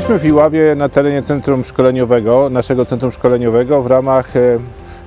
Jesteśmy w Iławie na terenie centrum szkoleniowego, naszego centrum szkoleniowego w ramach e,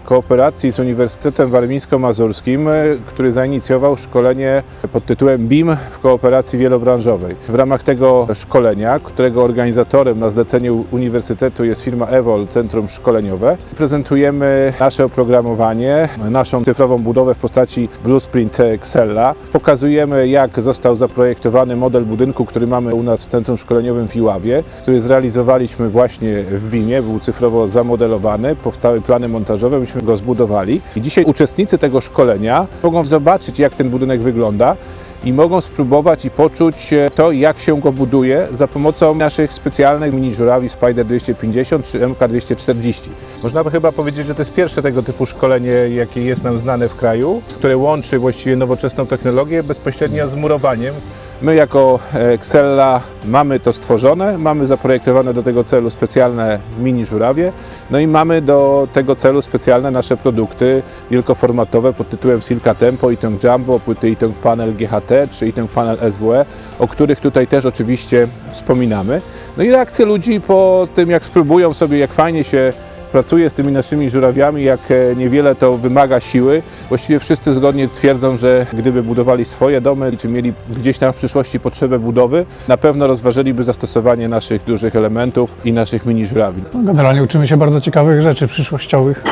kooperacji z Uniwersytetem Warmińsko-Mazurskim, e, który zainicjował szkolenie pod tytułem BIM w kooperacji wielobranżowej. W ramach tego szkolenia, którego organizatorem na zlecenie Uniwersytetu jest firma Evol Centrum Szkoleniowe, prezentujemy nasze oprogramowanie, naszą cyfrową budowę w postaci Blueprint Excela. Pokazujemy, jak został zaprojektowany model budynku, który mamy u nas w Centrum Szkoleniowym w Iławie, który zrealizowaliśmy właśnie w BIM-ie, był cyfrowo zamodelowany, powstały plany montażowe, myśmy go zbudowali. I dzisiaj uczestnicy tego szkolenia mogą zobaczyć, jak ten budynek wygląda i mogą spróbować i poczuć to, jak się go buduje za pomocą naszych specjalnych mini żurawi Spider 250 czy MK 240. Można by chyba powiedzieć, że to jest pierwsze tego typu szkolenie, jakie jest nam znane w kraju, które łączy właściwie nowoczesną technologię bezpośrednio z murowaniem. My jako Excella mamy to stworzone, mamy zaprojektowane do tego celu specjalne mini żurawie, no i mamy do tego celu specjalne nasze produkty wielkoformatowe pod tytułem Silka Tempo, Itong Jumbo, płyty Itong Panel GHT czy Itong Panel SWE, o których tutaj też oczywiście wspominamy. No i reakcje ludzi po tym, jak spróbują sobie, jak fajnie się pracuje z tymi naszymi żurawiami, jak e, niewiele to wymaga siły. Właściwie wszyscy zgodnie twierdzą, że gdyby budowali swoje domy, czy mieli gdzieś tam w przyszłości potrzebę budowy, na pewno rozważyliby zastosowanie naszych dużych elementów i naszych mini żurawi. No, Generalnie uczymy się bardzo ciekawych rzeczy przyszłościowych.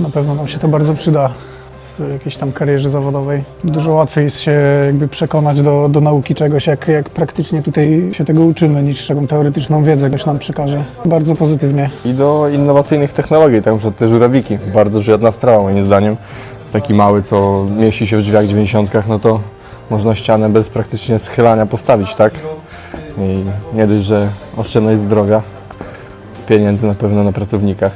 Na pewno nam się to bardzo przyda jakiejś tam karierze zawodowej. Dużo łatwiej jest się jakby przekonać do, do nauki czegoś, jak, jak praktycznie tutaj się tego uczymy, niż taką teoretyczną wiedzę ktoś nam przekaże. Bardzo pozytywnie. i do innowacyjnych technologii, tak przykład te żurawiki. Bardzo przyjemna sprawa moim zdaniem. Taki mały, co mieści się w drzwiach 90, no to można ścianę bez praktycznie schylania postawić, tak? I nie dość, że oszczędność zdrowia, pieniędzy na pewno na pracownikach.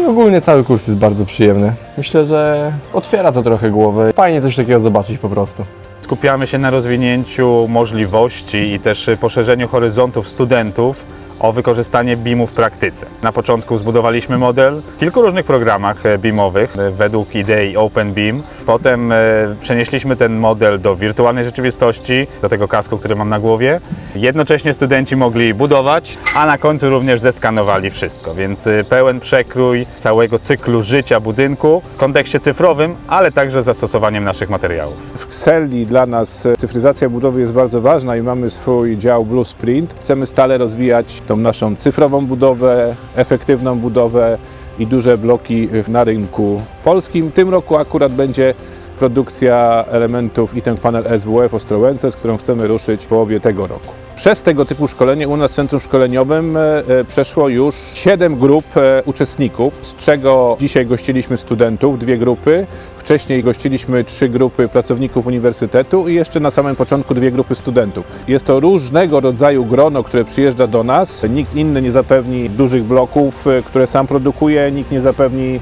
I ogólnie cały kurs jest bardzo przyjemny. Myślę, że otwiera to trochę głowę. Fajnie coś takiego zobaczyć po prostu. Skupiamy się na rozwinięciu możliwości i też poszerzeniu horyzontów studentów o wykorzystanie BIM-u w praktyce. Na początku zbudowaliśmy model w kilku różnych programach e, BIM-owych e, według idei OpenBIM. Potem e, przenieśliśmy ten model do wirtualnej rzeczywistości, do tego kasku, który mam na głowie. Jednocześnie studenci mogli budować, a na końcu również zeskanowali wszystko, więc e, pełen przekrój całego cyklu życia budynku w kontekście cyfrowym, ale także zastosowaniem naszych materiałów. W Exceli dla nas e, cyfryzacja budowy jest bardzo ważna i mamy swój dział Blueprint. Chcemy stale rozwijać tą naszą cyfrową budowę, efektywną budowę i duże bloki na rynku polskim. W tym roku akurat będzie produkcja elementów i ten panel SWE w Ostrołęce, z którą chcemy ruszyć w połowie tego roku. Przez tego typu szkolenie u nas w Centrum Szkoleniowym e, e, przeszło już 7 grup e, uczestników, z czego dzisiaj gościliśmy studentów, dwie grupy. Wcześniej gościliśmy trzy grupy pracowników uniwersytetu i jeszcze na samym początku dwie grupy studentów. Jest to różnego rodzaju grono, które przyjeżdża do nas. Nikt inny nie zapewni dużych bloków, które sam produkuje, nikt nie zapewni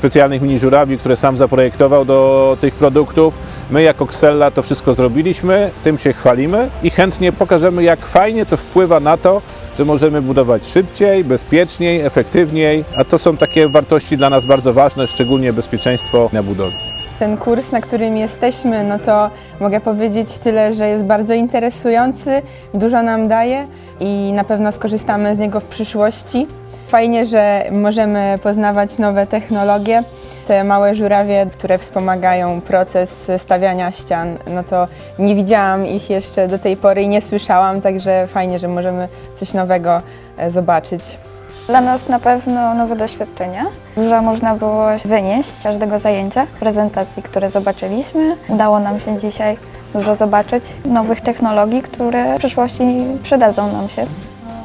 specjalnych mini żurawi, które sam zaprojektował do tych produktów. My jako Xella to wszystko zrobiliśmy, tym się chwalimy i chętnie pokażemy, jak fajnie to wpływa na to, że możemy budować szybciej, bezpieczniej, efektywniej, a to są takie wartości dla nas bardzo ważne, szczególnie bezpieczeństwo na budowie. Ten kurs, na którym jesteśmy, no to mogę powiedzieć tyle, że jest bardzo interesujący, dużo nam daje i na pewno skorzystamy z niego w przyszłości. Fajnie, że możemy poznawać nowe technologie. Te małe żurawie, które wspomagają proces stawiania ścian, no to nie widziałam ich jeszcze do tej pory i nie słyszałam, także fajnie, że możemy coś nowego e, zobaczyć. Dla nas na pewno nowe doświadczenie. Dużo można było wynieść z każdego zajęcia, prezentacji, które zobaczyliśmy. Udało nam się dzisiaj dużo zobaczyć nowych technologii, które w przyszłości przydadzą nam się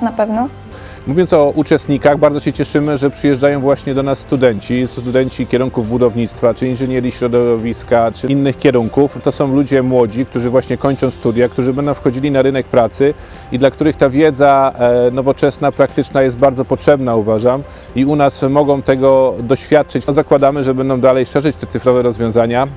na pewno. Mówiąc o uczestnikach, bardzo się cieszymy, że przyjeżdżają właśnie do nas studenci, studenci kierunków budownictwa, czy inżynierii środowiska, czy innych kierunków. To są ludzie młodzi, którzy właśnie kończą studia, którzy będą wchodzili na rynek pracy i dla których ta wiedza e, nowoczesna, praktyczna jest bardzo potrzebna, uważam. I u nas mogą tego doświadczyć. No, zakładamy, że będą dalej szerzyć te cyfrowe rozwiązania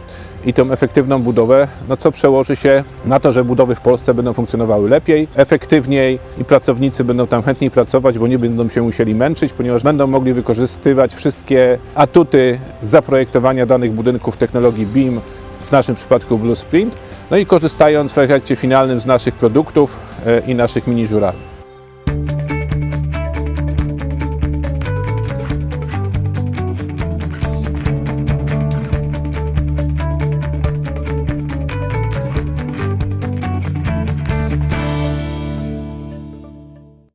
i tą efektywną budowę, no co przełoży się na to, że budowy w Polsce będą funkcjonowały lepiej, efektywniej i pracownicy będą tam chętniej pracować, bo nie będą się musieli męczyć, ponieważ będą mogli wykorzystywać wszystkie atuty zaprojektowania danych budynków technologii BIM, w naszym przypadku Blueprint, no i korzystając w efekcie finalnym z naszych produktów e, i naszych mini żurawi.